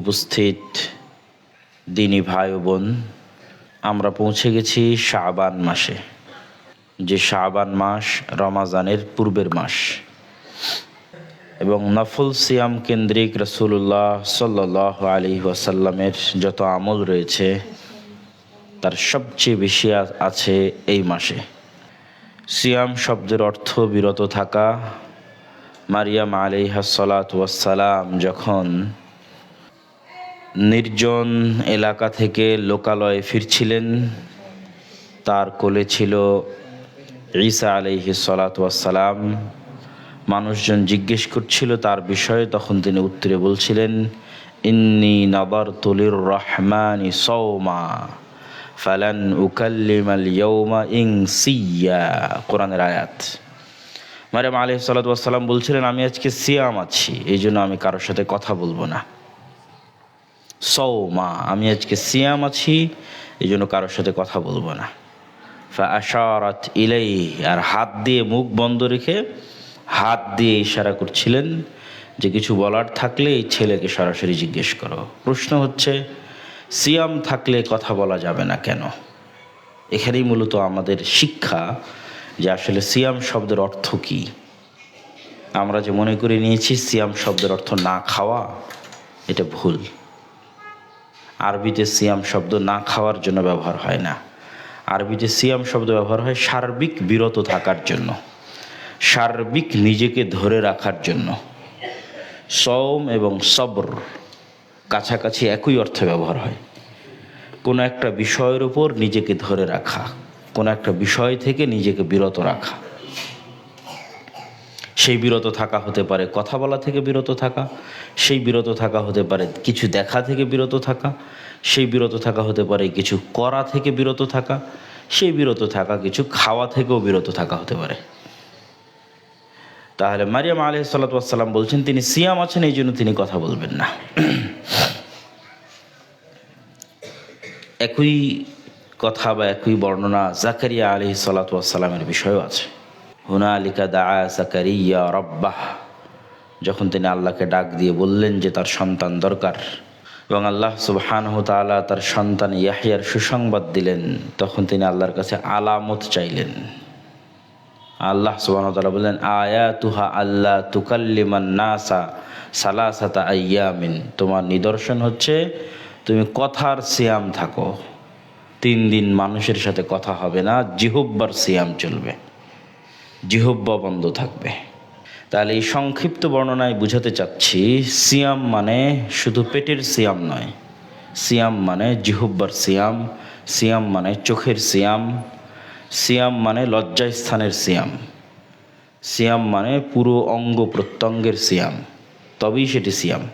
উপস্থিত দিনী ভাই বোন, আমরা পৌঁছে গেছি শাবান মাসে, যে শাবান মাস রমাজানের পূর্বের মাস। এবং নফল সিয়াম কেন্দ্রিক রসুল্লাহ সাল্লাহ আলী ওয়াসাল্লামের যত আমল রয়েছে, তার সবচেয়ে বেশি আছে এই মাসে। সিয়াম শব্দের অর্থ বিরত থাকা। মারিয়াম আলিহাসালাত ওয়াসালাম যখন নির্জন এলাকা থেকে লোকালয়ে ফিরছিলেন। তার কোলে ছিল ঈসা আলাইহি সালাম মানুষজন জিজ্ঞেস করছিল তার বিষয়ে, তখন তিনি উত্তরে বলছিলেন, ইন্নি নাবার তুলির রহমানি সৌমা ফালান উকাল্লিমাল ইয়ৌমা ইং সিয়া কোরআনের আয়াত। মারিয়াম আলহ সালাম বলছিলেন, আমি আজকে সিয়াম আছি, এই জন্য আমি কারোর সাথে কথা বলব না। সৌমা আমি আজকে সিয়াম আছি এই জন্য কারোর সাথে কথা বলব না। আশারাত ইলাই আর হাত দিয়ে মুখ বন্ধ রেখে হাত দিয়ে ইশারা করছিলেন যে কিছু বলার থাকলে এই ছেলেকে সরাসরি জিজ্ঞেস করো। প্রশ্ন হচ্ছে, সিয়াম থাকলে কথা বলা যাবে না কেন? এখানেই মূলত আমাদের শিক্ষা যে আসলে সিয়াম শব্দের অর্থ কী। আমরা যে মনে করে নিয়েছি, সিয়াম শব্দের অর্থ না খাওয়া, এটা ভুল। আরবিতে সিয়াম শব্দ না খাওয়ার জন্য ব্যবহার হয় না। আরবিতে সিয়াম শব্দ ব্যবহার হয় সার্বিক বিরত থাকার জন্য। সার্বিক নিজেকে ধরে রাখার জন্য। সৌম এবং সবর কাছাকাছি একই অর্থে ব্যবহার হয়। কোনো একটা বিষয়ের উপর নিজেকে ধরে রাখা, কোনো একটা বিষয় থেকে নিজেকে বিরত রাখা। সেই বিরত থাকা হতে পারে, কথা বলা থেকে বিরত থাকা, সেই বিরত থাকা হতে পারে কিছু দেখা থেকে বিরত থাকা, সেই বিরত থাকা হতে পারে কিছু করা থেকে বিরত থাকা, সেই বিরত থাকা কিছু খাওয়া থেকেও বিরত থাকা হতে পারে। তাহলে মারিয়াম আলহ সাল্লাম বলছেন, তিনি সিয়াম আছেন, এই জন্য তিনি কথা বলবেন না। একই কথা বা একই বর্ণনা জাকারিয়া আলহি সাল্লাতামের বিষয়ও আছে। হুনা আলিকা দা জাকারিয়া রব্বাহ। যখন তিনি আল্লাহকে ডাক দিয়ে বললেন যে তার সন্তান দরকার এবং আল্লাহ সুবহানহ তাআলা তার সন্তান ইয়াহিয়ার সুসংবাদ দিলেন, তখন তিনি আল্লাহর কাছে আলামত চাইলেন। আল্লাহ সুবহান তাআলা বললেন আয়া তুহা আল্লাহ তুকাল্লিমান নাসা সালাসাতা আইয়ামিন। তোমার নিদর্শন হচ্ছে তুমি কথার সিয়াম থাকো। তিন দিন মানুষের সাথে কথা হবে না জিহুব্বার সিয়াম চলবে। জিহব্বা বন্ধ থাকবে। তাহলে এই সংক্ষিপ্ত বর্ণনায় বুঝাতে চাচ্ছি, সিয়াম মানে শুধু পেটের সিয়াম নয়। সিয়াম মানে জিহব্বার সিয়াম সিয়াম মানে চোখের সিয়াম সিয়াম মানে লজ্জাস্থানের সিয়াম সিয়াম মানে পুরো অঙ্গ প্রত্যঙ্গের সিয়াম, তবেই সেটি সিয়াম।